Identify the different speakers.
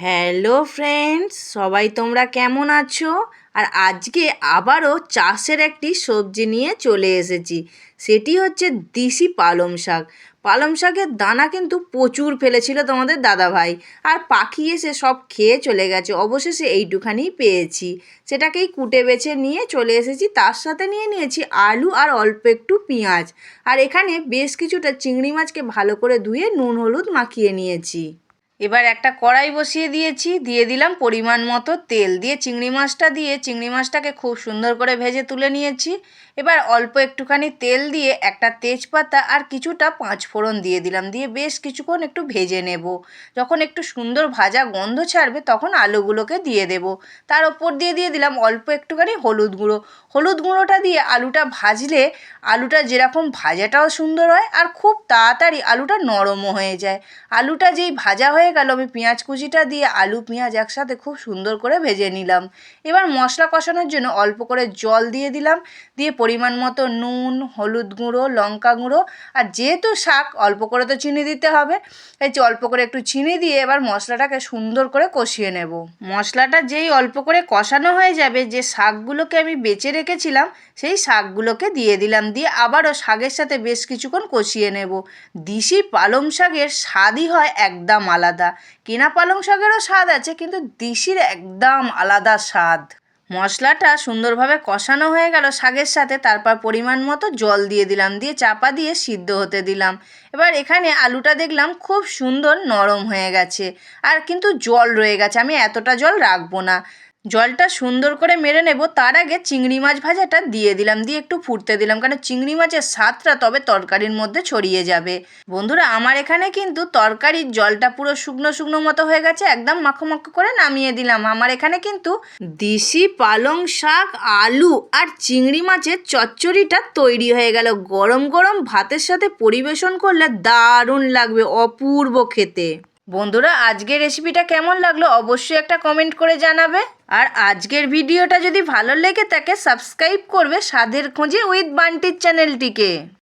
Speaker 1: Hello friends সবাই তোমরা কেমন আছো? আর আজকে আবারও চাষের একটি সবজি নিয়ে চলে এসেছি। সেটি হচ্ছে দিশি পালং শাক। পালং শাকের দানা কিন্তু প্রচুর ফেলেছিল তোমাদের দাদাভাই। আর পাখি এসে সব খেয়ে চলে গেছে। অবশেষে এইটুখানি পেয়েছি। সেটাকেই কুটে বেছে নিয়ে চলে এসেছি। তার সাথে নিয়ে নিয়েছি আলু আর অল্প একটু পেঁয়াজ। আর এখানে বেশ কিছুটা চিংড়ি মাছকে ভালো করে ধুয়ে নুন, হলুদ মাখিয়ে নিয়েছি। এবার একটা কড়াই বসিয়ে দিয়েছি, দিয়ে দিলাম পরিমাণ মতো তেল। দিয়ে চিংড়ি মাছটা দিয়ে চিংড়ি মাছটাকে খুব সুন্দর করে ভেজে তুলে নিয়েছি। এবার অল্প একটুখানি তেল দিয়ে একটা তেজপাতা আর কিছুটা পাঁচ ফোড়ন দিয়ে দিলাম। দিয়ে বেশ কিছুক্ষণ একটু ভেজে নেব। যখন একটু সুন্দর ভাজা গন্ধ ছাড়বে, তখন আলুগুলোকে দিয়ে দেব। তার ওপর দিয়ে দিয়ে দিলাম অল্প একটুখানি হলুদ গুঁড়ো। হলুদ গুঁড়োটা দিয়ে আলুটা ভাজলে আলুটা যেরকম ভাজাটাও সুন্দর হয় আর খুব তাড়াতাড়ি আলুটা নরমও হয়ে যায়। আলুটা যেই ভাজা হয়ে গেল। আমি পেঁয়াজ কুচিটা দিয়ে আলু, পেঁয়াজ একসাথে খুব সুন্দর করে ভেজে নিলাম। এবার মশলা কষানোর জন্য অল্প করে জল দিয়ে দিলাম। দিয়ে পরিমাণ মতো নুন, হলুদ গুঁড়ো, লঙ্কা গুঁড়ো আর যেহেতু শাক, অল্প করে তো চিনি দিতে হবে। এই অল্প করে একটু চিনি দিয়ে এবার মশলাটাকে সুন্দর করে কষিয়ে নেব। মশলাটা যেই অল্প করে কষানো হয়ে যাবে, যে শাকগুলোকে আমি বেঁচে রেখেছিলাম, সেই শাকগুলোকে দিয়ে দিলাম। দিয়ে আবারও শাকের সাথে বেশ কিছুক্ষণ কষিয়ে নেব। দিশি পালং শাকের স্বাদই হয় একদম আলাদা। কেনা পালং শাকেরও স্বাদ আছে, কিন্তু দিশির একদম আলাদা স্বাদ। মশলাটা সুন্দরভাবে কষানো হয়ে গেল শাকের সাথে, তারপর পরিমাণ মতো জল দিয়ে দিলাম, দিয়ে চাপা দিয়ে সিদ্ধ হতে দিলাম। এবার এখানে আলুটা দেখলাম খুব সুন্দর নরম হয়ে গেছে, আর কিন্তু জল রয়ে গেছে, আমি এতটা জল রাখব না। জলটা সুন্দর করে মেরে নেব, তার আগে চিংড়ি মাছ ভাজাটা দিয়ে দিলাম, দিয়ে একটু ফুটতে দিলাম, কারণ চিংড়ি মাছের স্বাদটা তবে তরকারির মধ্যে ছড়িয়ে যাবে। বন্ধুরা, আমার এখানে কিন্তু তরকারির জলটা পুরো শুকনো শুকনো মতো হয়ে গেছে, একদম মাখো মাখো করে নামিয়ে দিলাম। আমার এখানে কিন্তু দেশি পালং শাক, আলু আর চিংড়ি মাছের চচ্চড়িটা তৈরি হয়ে গেল। গরম গরম ভাতের সাথে পরিবেশন করলে দারুণ লাগবে, অপূর্ব খেতে। বন্ধুরা, আজকের রেসিপিটা কেমন লাগল অবশ্যই একটা কমেন্ট করে জানাবে। আর আজকের ভিডিওটা যদি ভালো লেগে থাকে সাবস্ক্রাইব করবে স্বাদের খোঁজে উইথ বান্টির চ্যানেলটিকে